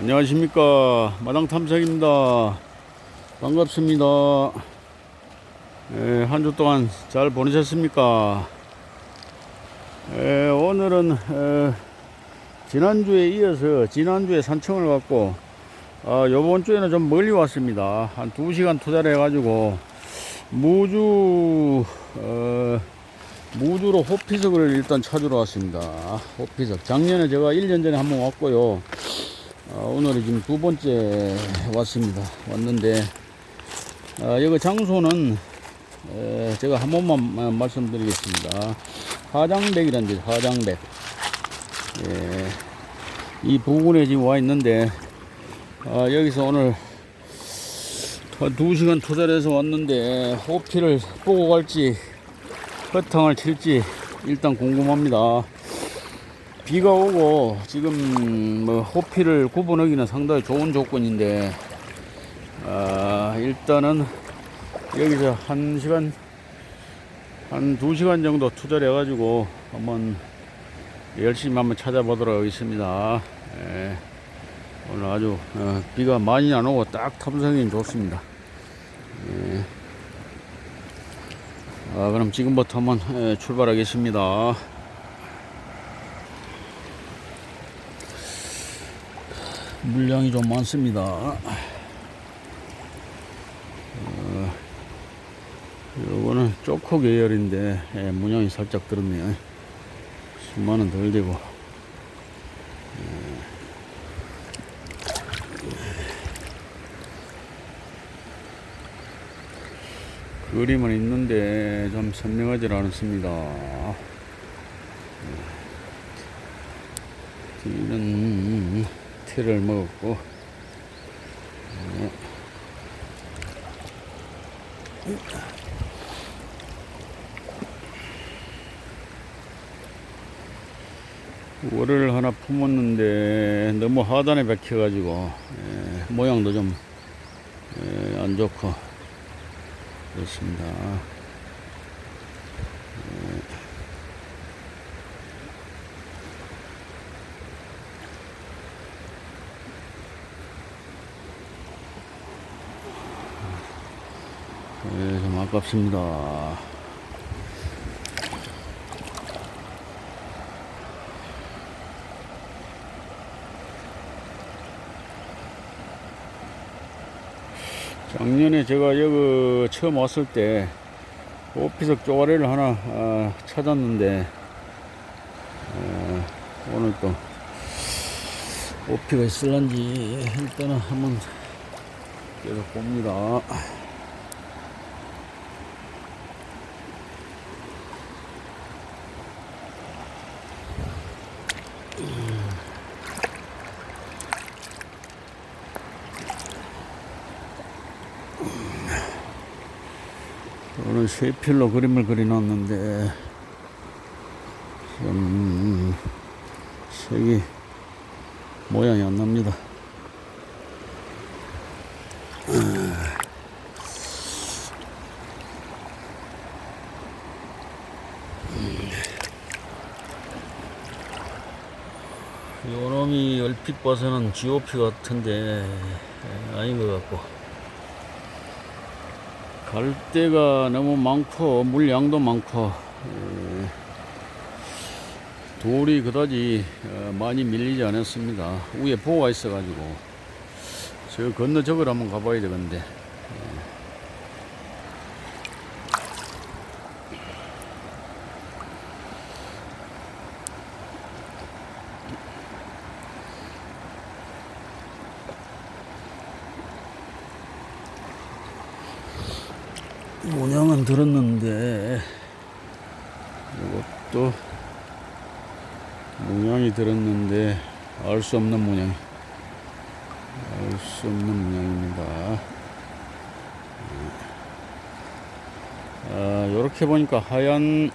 안녕하십니까. 마당 탐색입니다. 반갑습니다. 예, 한주 동안 잘 보내셨습니까? 예, 오늘은 에, 지난주에 이어서 지난주에 산청을 갔고 아, 요번 주에는 좀 멀리 왔습니다. 한 2시간 투자를 해 가지고 무주 어, 무주로 호피석을 일단 찾으러 왔습니다. 호피석. 작년에 제가 1년 전에 한번 왔고요. 어, 오늘이 지금 두 번째 왔습니다. 왔는데, 어, 여기 장소는, 에, 제가 한 번만 어, 말씀드리겠습니다. 데죠, 하장백. 예, 이 부근에 지금 와 있는데, 어, 여기서 오늘 한 두 시간 투자를 해서 왔는데, 호피를 보고 갈지, 허탕을 칠지, 일단 궁금합니다. 비가 오고 지금 뭐 호피를 구분하기는 상당히 좋은 조건인데 아, 일단은 여기서 한 시간 한 두 시간 정도 투자를 해가지고 한번 열심히 한번 찾아보도록 하겠습니다. 예, 오늘 아주 어, 비가 많이 안 오고 딱 탐성이 좋습니다. 예. 아, 그럼 지금부터 한번 예, 출발하겠습니다. 물량이 좀 많습니다. 어, 요거는 쪼코 계열인데 예, 문양이 살짝 들었네요. 10만원 덜 되고 예. 그림은 있는데 좀 선명하지 않습니다. 뒤는 티를 먹었고 네. 월을 하나 품었는데 너무 하단에 박혀가지고 예, 모양도 좀 안 좋고 그렇습니다. 아깝습니다. 작년에 제가 여기 처음 왔을 때 오피석 쪼가리를 하나 아, 찾았는데 어, 오늘 또 오피가 있을런지 일단은 한번 계속 봅니다. 오늘 세 필로 그림을 그려놨는데 좀 색이 모양이 안 납니다. 요놈이 얼핏 봐서는 GOP 같은데 아닌 것 같고. 갈대가 너무 많고 물량도 많고 에, 돌이 그다지 어, 많이 밀리지 않았습니다. 위에 보호가 있어 가지고. 저 건너 저걸 한번 가봐야 되겠는데 모양은 들었는데 이것도 모양이 들었는데 알 수 없는 모양 알 수 없는 모양입니다. 아, 이렇게 보니까 하얀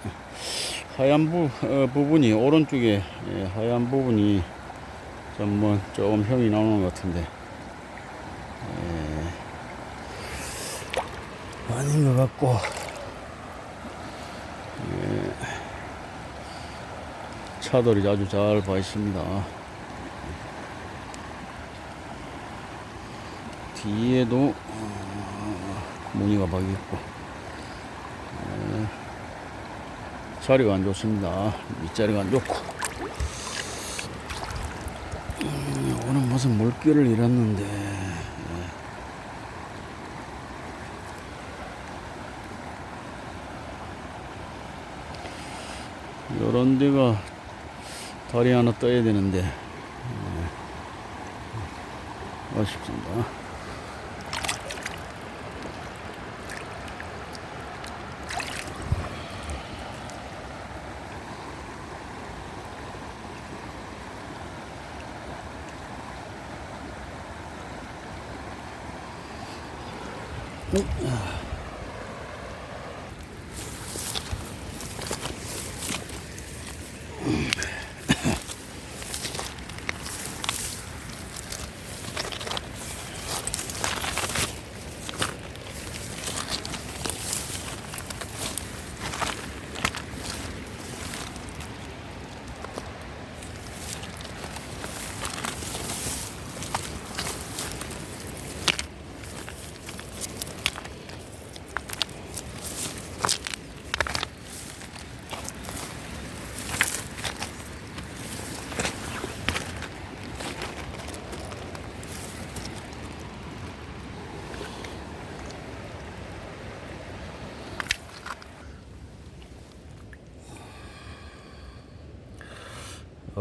하얀 부, 어, 부분이 오른쪽에 예, 하얀 부분이 좀뭐 조금 형이 나오는 것 같은데 아닌 것 같고 예. 차돌이 아주 잘봐 있습니다. 뒤에도 어, 무늬가 박이 있고 어, 자리가 안 좋습니다. 밑자리가 안 좋고 음, 오늘 무슨 물기를 잃었는데 요런 데가 다리 하나 떠야 되는데 예, 아쉽습니다.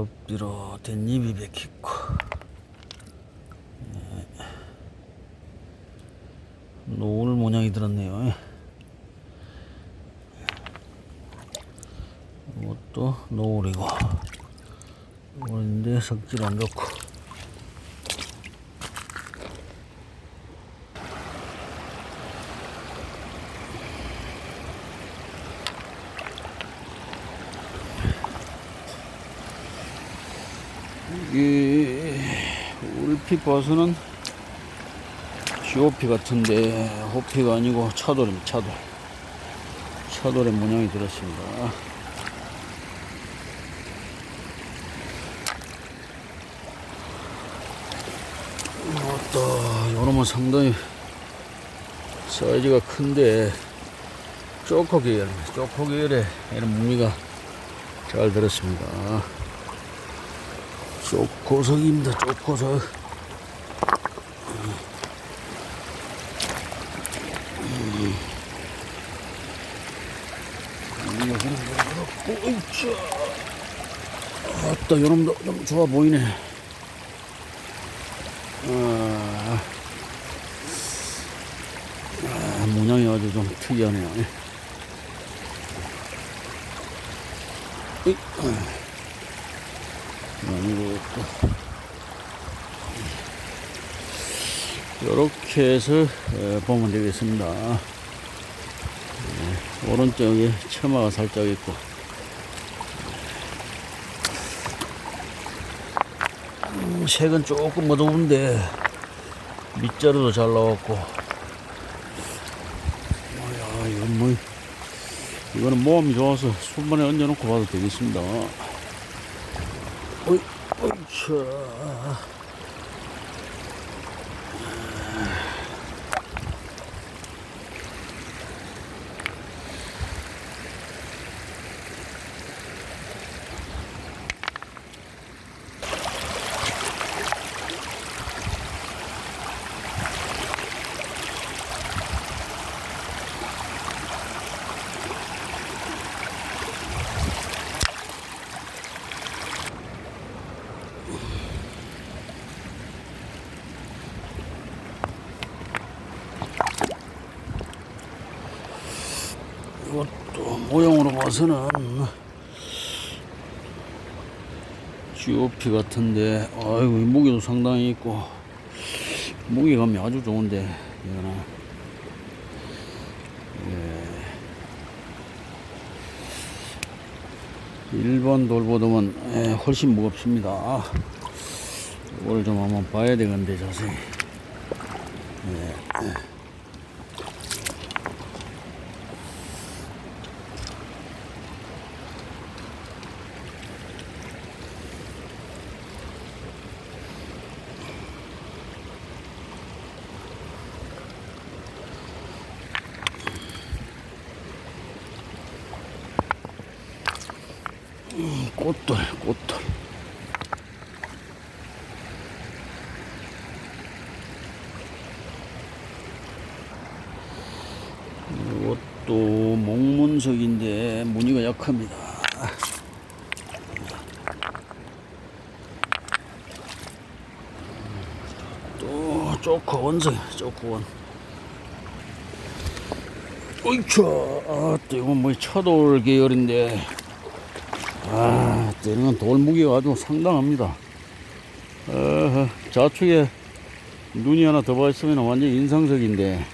엎드려 댄잎이 bek히고. 네. 노을 모양이 들었네요. 이것도 노을이고. 노을인데 석질 안 좋고 이게 얼핏 봐서는 GOP 같은데 호피가 아니고 차돌입니다 차돌 차돌의 문양이 들었습니다 이것도 요놈은 상당히 사이즈가 큰데 쪼코 계열입니다 쪼코 계열에 이런 무늬가 잘 들었습니다 쪼코석입니다. 쪼코석. 오이차. 아따, 요놈도 좀 좋아 보이네. 아, 아 모양이 아주 좀 특이하네요. 이, 아. 아니고 이렇게 해서 어, 보면 되겠습니다. 네, 오른쪽에 처마가 살짝 있고 색은 조금 어두운데 밑자루도 잘 나왔고 뭐야 이건 뭐 이거는 모험이 좋아서 손만에 얹어놓고 봐도 되겠습니다. 어이, 어이차. 이것도 봐서는 GOP 같은데 아이고 이 무게도 상당히 있고 무게감이 아주 좋은데 이거는. 예. 일본 돌보드는 예, 훨씬 무겁습니다. 이걸 좀 한번 봐야 되겠는데 자세히. 음, 꽃들, 꽃들. 이것도 목문석인데 무늬가 약합니다. 또 쪼코 원석, 쪼코 원. 어이차, 아, 또 이건 뭐 차돌 계열인데, 아, 또 이런 건돌 무게가 아주 상당합니다. 어, 좌측에 눈이 하나 더 봤으면 완전 인상적인데,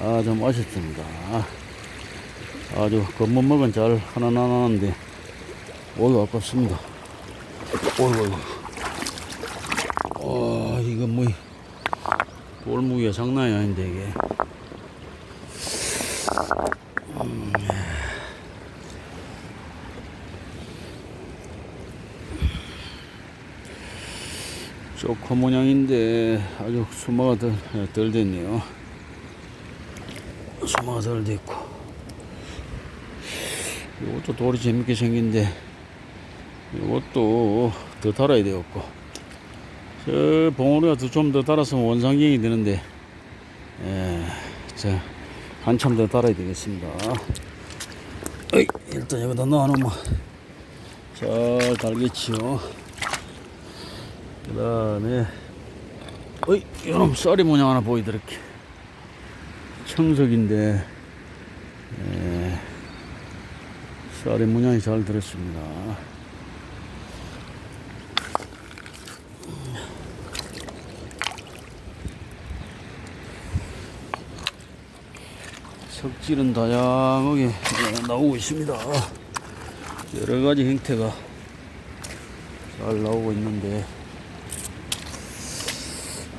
아, 좀 아쉽습니다. 아주 겉멋먹은 잘 하나 나왔는데, 오늘 아깝습니다. 어이구. 아, 이거 뭐, 돌 무게가 장난이 아닌데, 이게. 조커 모양인데 아주 수마가 덜, 덜 됐네요. 수마가 덜 됐고. 이것도 돌이 재밌게 생긴데 이것도 더 달아야 되겠고. 저 봉우리가 좀 더 달았으면 원상경이 되는데 예, 자 한참 더 달아야 되겠습니다. 어이, 일단 여기다 넣어놓으면 잘 달겠지요. 그 다음에 어이 이놈 쌀이 모양 하나 보이드렇게 청석인데 에, 쌀이 모양이 잘 들었습니다. 석질은 다양하게 예, 나오고 있습니다. 여러 가지 형태가 잘 나오고 있는데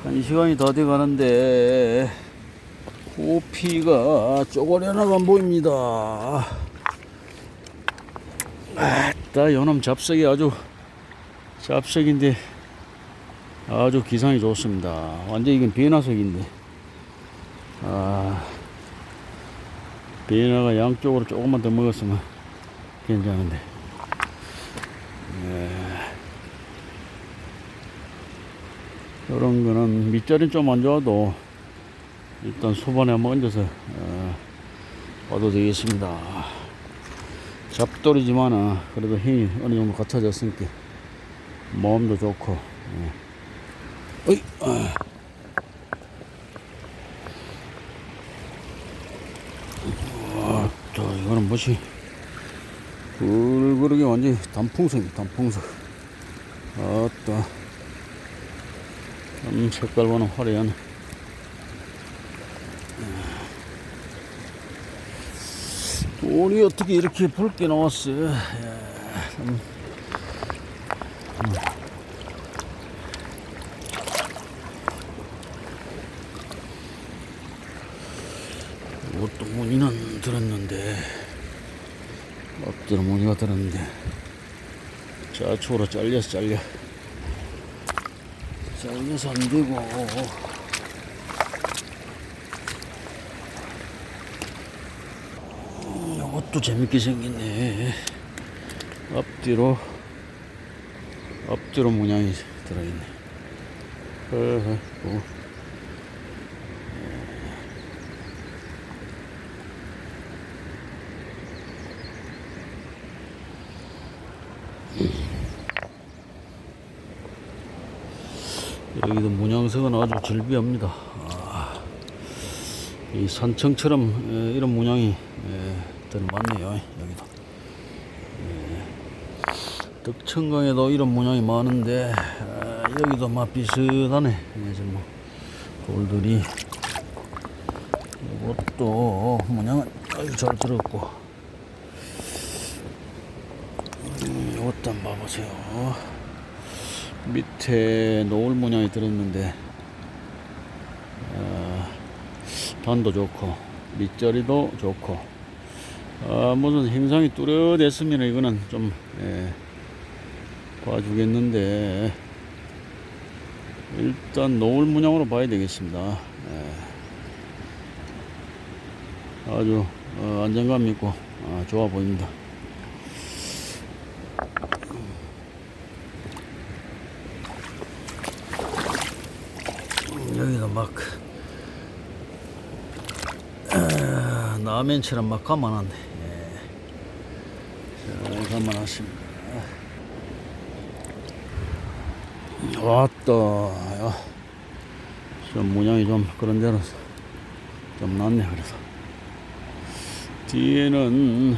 한 시간이 다 돼 가는데 호피가 쪼그려나가 안 보입니다. 아따 요놈 잡석이 아주 잡석인데 아주 기상이 좋습니다. 완전 이건 비나석인데 아 비나가 양쪽으로 조금만 더 먹었으면 괜찮은데 이런 거는 밑자리 좀안 좋아도 일단 수반에 한번 얹어서 어, 봐도 되겠습니다. 잡돌이지만은 그래도 힘이 어느 정도 갖춰졌으니까 마음도 좋고. 예. 어이, 아. 아, 또 이거는 뭐지? 굴그르게 완전히 단풍석이 단풍석. 아따. 음, 색깔 보는 화려한 돈이 어떻게 이렇게 붉게 나왔어요 야, 참. 음. 이것도 무늬는 들었는데 앞뒤로 무늬가 들었는데 좌측으로 잘려서 잘려 잘려서 안 되고 음, 이것도 재밌게 생겼네 앞뒤로 앞뒤로 문양이 들어있네 뭐. 여기도 문양석은 아주 즐비합니다. 아, 이 산청처럼 에, 이런 문양이 에, 더 많네요. 여기도. 예. 덕천강에도 이런 문양이 많은데 아, 여기도 막 비슷하네. 예, 지금 뭐 돌들이 이것도 문양은 아주 잘 들었고 음, 이것도 한번 봐보세요. 밑에 노을 문양이 들었는데 어, 단도 좋고 밑자리도 좋고 아, 무슨 행성이 뚜렷했으면 이거는 좀 예, 봐주겠는데 일단 노을 문양으로 봐야 되겠습니다. 예. 아주 어, 안정감 있고 아, 좋아 보입니다. 음, 여기도 막 아, 라면처럼 막 가만한데. 예. 잘 감아놨습니다. 왔다. 야. 좀 모양이 좀 그런 대로 좀 낫네 그래서 뒤에는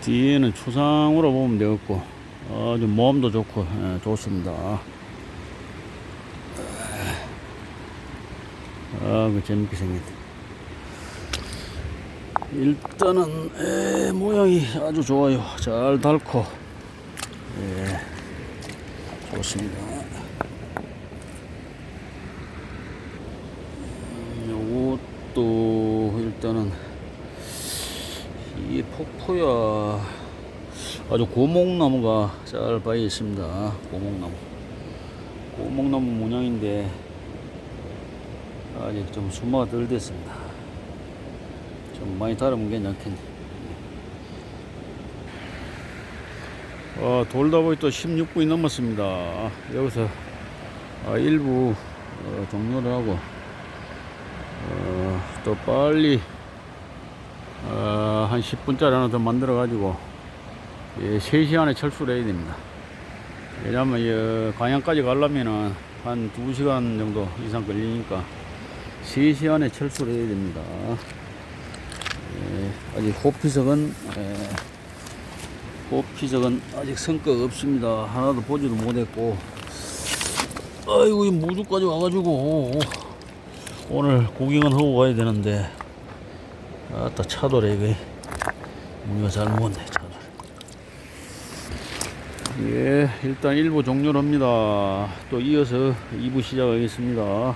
뒤에는 초상으로 보면 되겠고 아주 몸도 좋고 예, 좋습니다. 아, 그 재밌게 생겼네. 일단은 에, 모양이 아주 좋아요. 잘 닳고 예, 좋습니다. 음, 요것도 일단은 이 폭포야 아주 고목나무가 잘 바위 있습니다. 고목나무. 고목나무 모양인데 아직 좀 수마가 덜 됐습니다. 좀 많이 다르면 괜찮겠네. 어, 돌다 보니 또 16분이 넘었습니다. 여기서 아, 일부 어, 종료를 하고 어, 또 빨리 어, 한 10분짜리 하나 더 만들어 가지고 예, 3시 안에 철수를 해야 됩니다. 왜냐면 이 광양까지 가려면은 한 2시간 정도 이상 걸리니까 3시 안에 철수를 해야 됩니다. 예, 아직 호피석은 예, 호피석은 아직 성과가 없습니다. 하나도 보지도 못했고. 아이고 이 무주까지 와가지고. 오늘 구경은 하고 가야 되는데. 아따 차돌에 이게 우리가 잘 먹었네 차돌. 예 일단 1부 종료를 합니다. 또 이어서 2부 시작하겠습니다